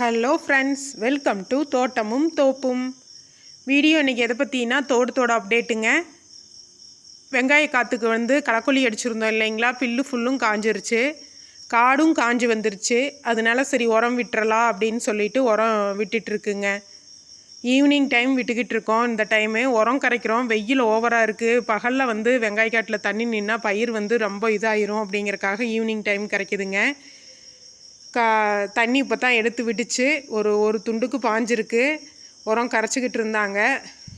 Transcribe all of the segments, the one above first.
Hello friends welcome to தோட்டமும் தோப்பும் video இன்றைக்கி எதை பற்றினா தோட்டத்தோட அப்டேட்டுங்க வெங்காய காற்றுக்கு வந்து களக்கொல்லி அடிச்சிருந்தோம் இல்லைங்களா? பில்லு ஃபுல்லும் காஞ்சிருச்சு. காடும் காஞ்சு வந்துருச்சு. அதனால சரி உரம் விட்டுறலாம் அப்படின்னு சொல்லிட்டு உரம் விட்டுட்டுருக்குங்க ஈவினிங் டைம் விட்டுக்கிட்டு இருக்கோம். இந்த டைமு உரம் கரைக்கிறோம். வெயில் ஓவராக இருக்குது பகலில் வந்து வெங்காய காட்டில் தண்ணி நின்னா பயிர் வந்து ரொம்ப இதாயிரும் அப்படிங்கிறக்காக ஈவினிங் டைம் கரைக்குதுங்க. கா தண்ணி இப்போ தான் எடுத்து விட்டுச்சு. ஒரு ஒரு துண்டுக்கு பாஞ்சிருக்கு. உரம் கரைச்சிக்கிட்டு இருந்தாங்க.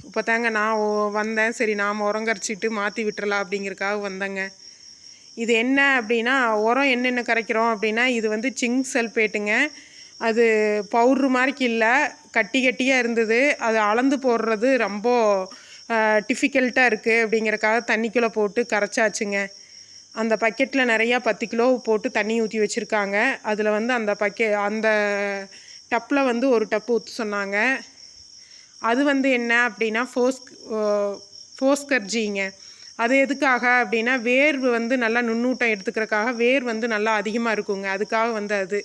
இப்போ தாங்க நான் வந்தேன். சரி நாம் உரம் கரைச்சிட்டு மாற்றி விட்டுறலாம் அப்படிங்கிறக்காக வந்தேங்க. இது என்ன அப்படின்னா உரம் என்னென்ன கரைக்கிறோம் அப்படின்னா இது வந்து சிங்க் சல்பேட்டுங்க. அது பவுட்ரு மாதிரிக்கு இல்லை. கட்டி கட்டியாக இருந்தது. அது அளந்து போடுறது ரொம்ப டிஃபிகல்ட்டாக இருக்குது அப்படிங்கிறக்காக தண்ணிக்குள்ளே போட்டு கரைச்சாச்சுங்க. அந்த பக்கெட்டில் நிறையா பத்து கிலோ போட்டு தண்ணி ஊற்றி வச்சுருக்காங்க. அதில் வந்து அந்த பக்கெ அந்த டப்பில் வந்து ஒரு டப்பு ஊற்ற சொன்னாங்க. அது வந்து என்ன அப்படின்னா ஃபோஸ்க் ஃபோஸ்கர்ஜிங்க அது எதுக்காக அப்படின்னா வேர் வந்து நல்லா நுண்ணூட்டம் எடுத்துக்கிறக்காக வேர் வந்து நல்லா அதிகமாக இருக்குங்க. அதுக்காக வந்து அது.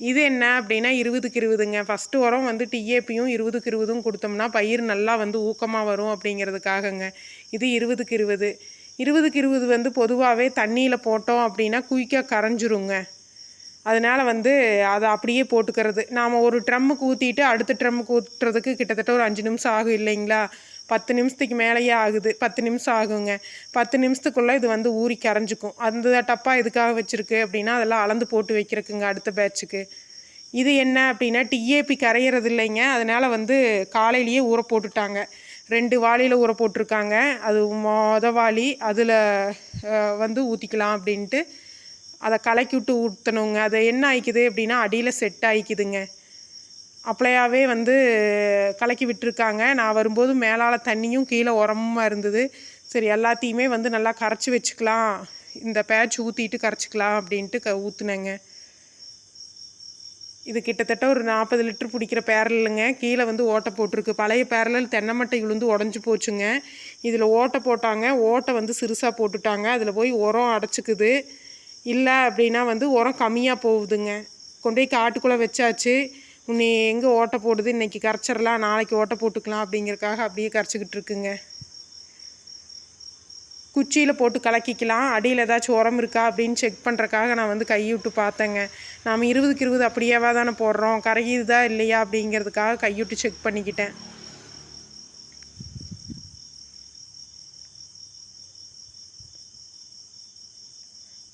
இது என்ன அப்படின்னா இருபதுக்கு இருபதுங்க. ஃபஸ்ட்டு உரம் வந்து டிஏபியும் இருபதுக்கு இருபதும் கொடுத்தோம்னா பயிர் நல்லா வந்து ஊக்கமாக வரும் அப்படிங்கிறதுக்காகங்க. இது இருபதுக்கு இருபது. இருபதுக்கு இருபது வந்து பொதுவாகவே தண்ணியில் போட்டோம் அப்படின்னா குயிக்காக கரைஞ்சிருங்க. அதனால் வந்து அதை அப்படியே போட்டுக்கிறது. நாம் ஒரு ட்ரம்முக்கு ஊற்றிட்டு அடுத்த ட்ரம்முக்கு ஊற்றுறதுக்கு கிட்டத்தட்ட ஒரு அஞ்சு நிமிஷம் ஆகும் இல்லைங்களா? பத்து நிமிஷத்துக்கு மேலேயே ஆகுது. பத்து நிமிஷம் ஆகுங்க. பத்து நிமிஷத்துக்குள்ளே இது வந்து ஊறி கரைஞ்சிக்கும். அந்த டப்பா எதுக்காக வச்சுருக்கு அப்படின்னா அதெல்லாம் அளந்து போட்டு வைக்கிறதுக்குங்க அடுத்த பேட்சுக்கு. இது என்ன அப்படின்னா டிஏபி கரையிறது இல்லைங்க. அதனால் வந்து காலையிலேயே ஊற போட்டுட்டாங்க. ரெண்டு வாளியில் ஊற போட்டிருக்காங்க. அது மொத வாளி அதில் வந்து ஊற்றிக்கலாம் அப்படின்ட்டு அதை கலக்கி விட்டு ஊற்றணுங்க அது என்ன ஆயிக்குது அப்படின்னா அடியில் செட் ஆயிக்குதுங்க. அப்படியாவே வந்து கலக்கி விட்டுருக்காங்க. நான் வரும்போது மேலால் தண்ணியும் கீழே உரமுமா இருந்தது. சரி எல்லாத்தையுமே வந்து நல்லா கரைச்சி வச்சுக்கலாம். இந்த பேட்ச் ஊற்றிட்டு கரைச்சிக்கலாம் அப்படின்ட்டு க ஊற்றுனேங்க இது கிட்டத்தட்ட ஒரு நாற்பது லிட்டர் பிடிக்கிற பேரலுங்க கீழே வந்து ஓட்டை போட்டிருக்கு. பழைய பேரலில் தென்னை மட்டை விழுந்து உடஞ்சி போச்சுங்க. இதில் ஓட்டை போட்டாங்க. ஓட்டை வந்து சிறுசாக போட்டுட்டாங்க. அதில் போய் உரம் அடைச்சிக்குது. இல்லை அப்படின்னா வந்து உரம் கம்மியாக போகுதுங்க. கொண்டு போய் காட்டுக்குள்ளே வச்சாச்சு. உன்னை எங்கே ஓட்டை போடுது? இன்னைக்கு கரைச்சிடலாம். நாளைக்கு ஓட்டை போட்டுக்கலாம் அப்படிங்கிறக்காக அப்படியே கரைச்சிக்கிட்டு இருக்குங்க. குச்சியில் போட்டு கலக்கிக்கலாம். அடியில் ஏதாச்சும் உரம் இருக்கா அப்படின்னு செக் பண்ணுறக்காக நான் வந்து கையை விட்டு பார்த்தேங்க. நாம் இருபதுக்கு இருபது அப்படியேவா தானே போடுறோம். கரையுதா இல்லையா அப்படிங்கிறதுக்காக கைவிட்டு செக் பண்ணிக்கிட்டேன்.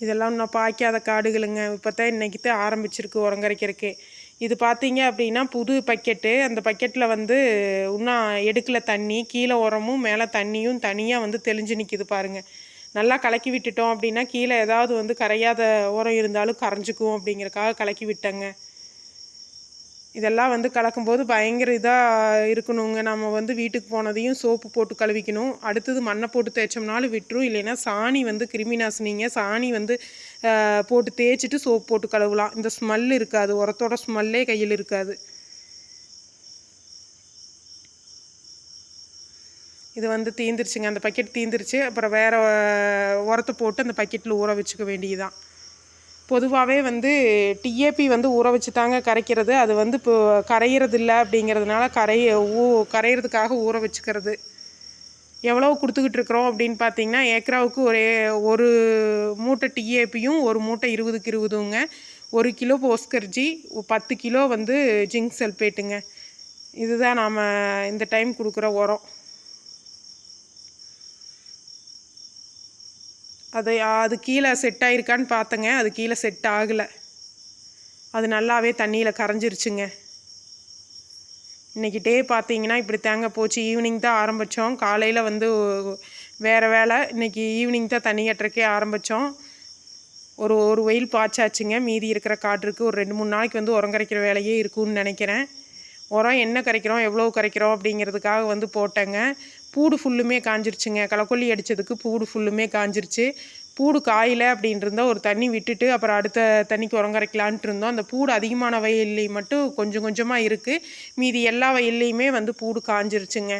இதெல்லாம் இன்னும் பாய்க்காத காடுகளுங்க. இப்போ தான் இன்றைக்கி தான் ஆரம்பிச்சிருக்கு உரங்கரைக்கிறதுக்கு. இது பார்த்தீங்க அப்படின்னா புது பக்கெட்டு. அந்த பக்கெட்டில் வந்து இன்னும் எடுக்கல தண்ணி கீழே உரமும் மேலே தண்ணியும் தனியாக வந்து தெளிஞ்சு நிற்கிது பாருங்கள் நல்லா கலக்கி விட்டுட்டோம் அப்படின்னா கீழே ஏதாவது வந்து கரையாத உரம் இருந்தாலும் கரைஞ்சிக்கும் அப்படிங்கிறக்காக கலக்கி விட்டேங்க. இதெல்லாம் வந்து கலக்கும்போது பயங்கர இதாக இருக்கணுங்க. நம்ம வந்து வீட்டுக்கு போனதையும் சோப்பு போட்டு கழுவிக்கணும். அடுத்தது மண்ணை போட்டு தேய்ச்சோம்னாலும் விட்டுரும். இல்லைன்னா சாணி வந்து கிருமி நாசினிங்க சாணி வந்து போட்டு தேய்ச்சிட்டு சோப் போட்டு கழுவலாம். இந்த ஸ்மெல் இருக்காது. உரத்தோட ஸ்மெல்லே கையில் இருக்காது. இது வந்து தீந்துருச்சுங்க. அந்த பக்கெட் தீந்துருச்சு. அப்புறம் வேறு உரத்தை போட்டு அந்த பக்கெட்டில் ஊற வச்சுக்க வேண்டியதுதான். பொதுவாகவே வந்து டிஏபி வந்து ஊற வச்சு தாங்க கரைக்கிறது. அது வந்து இப்போ கரையிறது இல்லை அப்படிங்கிறதுனால கரைய ஊ கரையிறதுக்காக ஊற வச்சுக்கிறது. எவ்வளோ கொடுத்துக்கிட்டு இருக்கிறோம் அப்படின்னு பார்த்தீங்கன்னா ஏக்கராவுக்கு ஒரே ஒரு மூட்டை டிஏபியும் ஒரு மூட்டை இருபதுக்கு இருபதுங்க. ஒரு கிலோ போஸ்கர்ஜி பத்து கிலோ வந்து ஜிங்க் சல்பேட்டுங்க. இதுதான் நாம் இந்த டைம் கொடுக்குற உரம். அது அது கீழே செட் ஆகிருக்கான்னு பார்த்தேங்க. அது கீழே செட் ஆகலை. அது நல்லாவே தண்ணியில் கரைஞ்சிருச்சுங்க. இன்றைக்கி டே பார்த்தீங்கன்னா இப்படி தேங்க போச்சு. ஈவினிங் தான் ஆரம்பித்தோம் காலையில் வந்து வேறு வேலை. இன்னைக்கு ஈவினிங் தான் தண்ணி கட்டுறக்கே ஆரம்பித்தோம் ஒரு ஒரு வெயில் பாய்ச்சாச்சுங்க. மீதி இருக்கிற காற்றுக்கு ஒரு ரெண்டு மூணு நாளைக்கு வந்து உரம் கரைக்கிற வேலையே இருக்கும்னு நினைக்கிறேன். உரம் என்ன கரைக்கிறோம் எவ்வளோ கரைக்கிறோம் அப்படிங்கிறதுக்காக வந்து போட்டேங்க. பூடு ஃபுல்லுமே காஞ்சிருச்சுங்க. களைக்கொல்லி அடித்ததுக்கு பூடு ஃபுல்லுமே காஞ்சிருச்சு. பூடு காயல அப்படின்னு இருந்தால் ஒரு தண்ணி விட்டுட்டு அப்புறம் அடுத்த தண்ணிக்கு உரம் கரைக்கலான்ட்டு இருந்தோம். அந்த பூடு அதிகமான வயல்லையும் மட்டும் கொஞ்சம் கொஞ்சமாக இருக்குது மீதி எல்லா வயல்லையுமே வந்து பூடு காஞ்சிருச்சுங்க.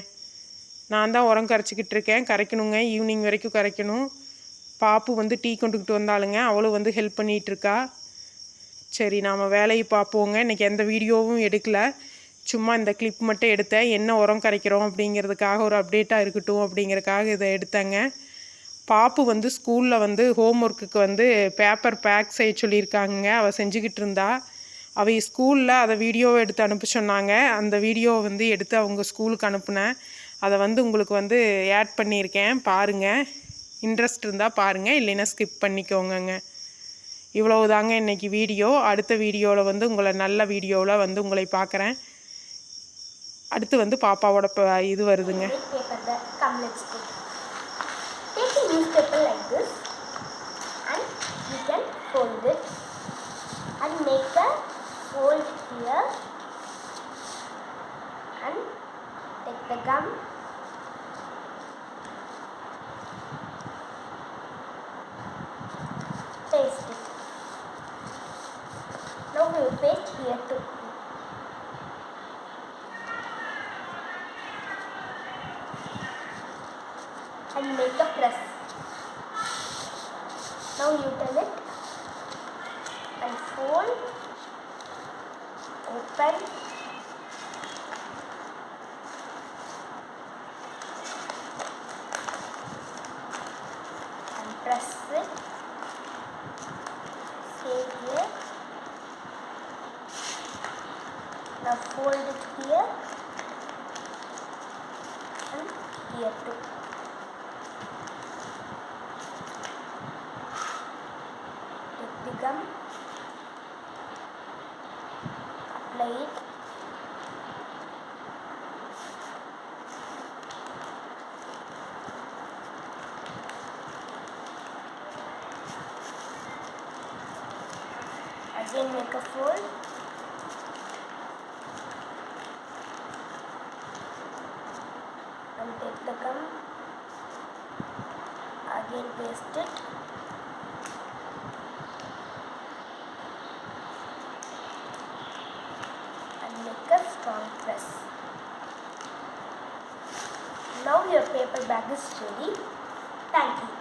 நான் தான் உரம் கரைச்சிக்கிட்டு இருக்கேன். கரைக்கணுங்க. ஈவினிங் வரைக்கும் கரைக்கணும். பாப்பு வந்து டீ கொண்டுக்கிட்டு வந்தாளுங்க. அவளும் வந்து ஹெல்ப் பண்ணிகிட்ருக்கா. சரி நாம் வேலையை பார்ப்போங்க. இன்றைக்கி எந்த வீடியோவும் எடுக்கல. சும்மா இந்த கிளிப் மட்டும் எடுத்தேன். என்ன உரம் கரைக்கிறோம் அப்படிங்கிறதுக்காக ஒரு அப்டேட்டாக இருக்கட்டும் அப்படிங்கிறதுக்காக இதை எடுத்தேங்க. பாப்பு வந்து ஸ்கூலில் வந்து ஹோம் ஒர்க்குக்கு வந்து பேப்பர் பேக் செய்ய சொல்லியிருக்காங்க. அவள் செஞ்சுக்கிட்டு இருந்தா. அவள் ஸ்கூலில் அதை வீடியோவை எடுத்து அனுப்ப சொன்னாங்க. அந்த வீடியோவை வந்து எடுத்து அவங்க ஸ்கூலுக்கு அனுப்புனேன். அதை வந்து உங்களுக்கு வந்து ஆட் பண்ணியிருக்கேன். பாருங்கள் இன்ட்ரெஸ்ட் இருந்தால் பாருங்கள் இல்லைன்னா ஸ்கிப் பண்ணிக்கோங்கங்க. இவ்வளவு தாங்க இன்றைக்கி வீடியோ. அடுத்த வீடியோவில் வந்து உங்களை நல்ல வீடியோவில் வந்து உங்களை பார்க்குறேன் அடுத்து வந்து பாப்பாவோட ப- இது வருதுங்க. Newspaper like this and you can fold it and make a fold here and take the gum. Paste it. Now we will paste here too. And make a press. Now you turn it and fold, open, and press it. Save here. Now fold it here and here too. Take the gum, it, again make a fold, and take the gum, again paste it. and make a strong press. Now your paper bag is ready. Thank you.